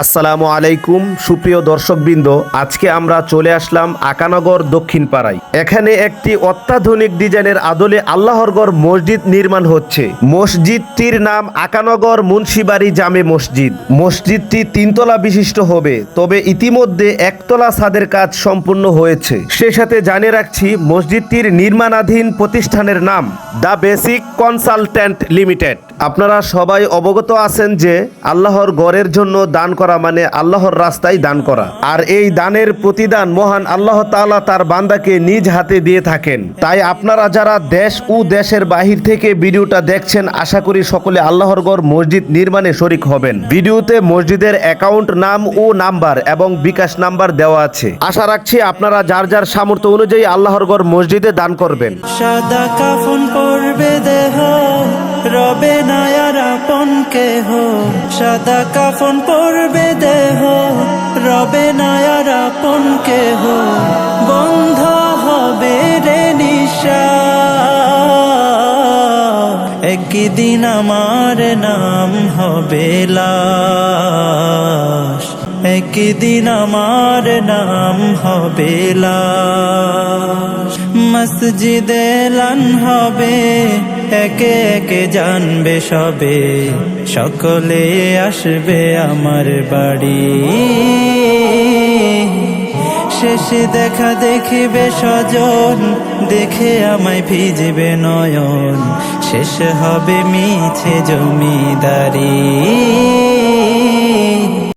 আসসালামু আলাইকুম, সুপ্রিয় দর্শকবৃন্দ। আজকে আমরা চলে আসলাম আকানগর দক্ষিণ পাড়ায় এখানে একটি অত্যাধুনিক ডিজাইনের আদলে আল্লাহরগড় মসজিদ নির্মাণ হচ্ছে। মসজিদটির নাম আকানগর মুন্সিবাড়ি জামে মসজিদ। মসজিদটি তিনতলা বিশিষ্ট হবে, তবে ইতিমধ্যে একতলা ছাদের কাজ সম্পূর্ণ হয়েছে। সে সাথে জানিয়ে রাখছি, মসজিদটির নির্মাণাধীন প্রতিষ্ঠানের নাম, দ্য বেসিক কনসালট্যান্ট লিমিটেড। আপনারা সবাই অবগত আছেন যে আল্লাহর গড়ের জন্য দান করা মানে আল্লাহর রাস্তায় দান করা। আর এই দানের প্রতিদান মহান আল্লাহ তাআলা তার বান্দাকে নিজ হাতে দিয়ে থাকেন। তাই আপনারা যারা দেশ ও দেশের বাহির থেকে ভিডিওটা দেখছেন, আশা করি সকলে আল্লাহর গড় মসজিদ নির্মাণে শরিক হবেন। ভিডিওতে মসজিদের অ্যাকাউন্ট নাম ও নাম্বার এবং বিকাশ নাম্বার দেওয়া আছে। আশা রাখছি আপনারা যার যার সামর্থ্য অনুযায়ী আল্লাহর গড় মসজিদে দান করবেন। সাদা কাফন পরবে দেহ রবে নায়ার আপন কেহ? সাদা কাফন পরবে দেহ। রবে নায়ার আপন কেহ। বন্ধ হবে রে নিশা। একদিন আমার নাম হবে লাশ। একদিন আমার নাম হবে লাশ। মসজিদে লান হবে। একে একে জানবে সবে, সকলে আসবে আমার বাড়ি। শেষে দেখা দেখিবে স্বজন, দেখে আমায় ভিজবে নয়ন। শেষ হবে মিছে জমিদারি।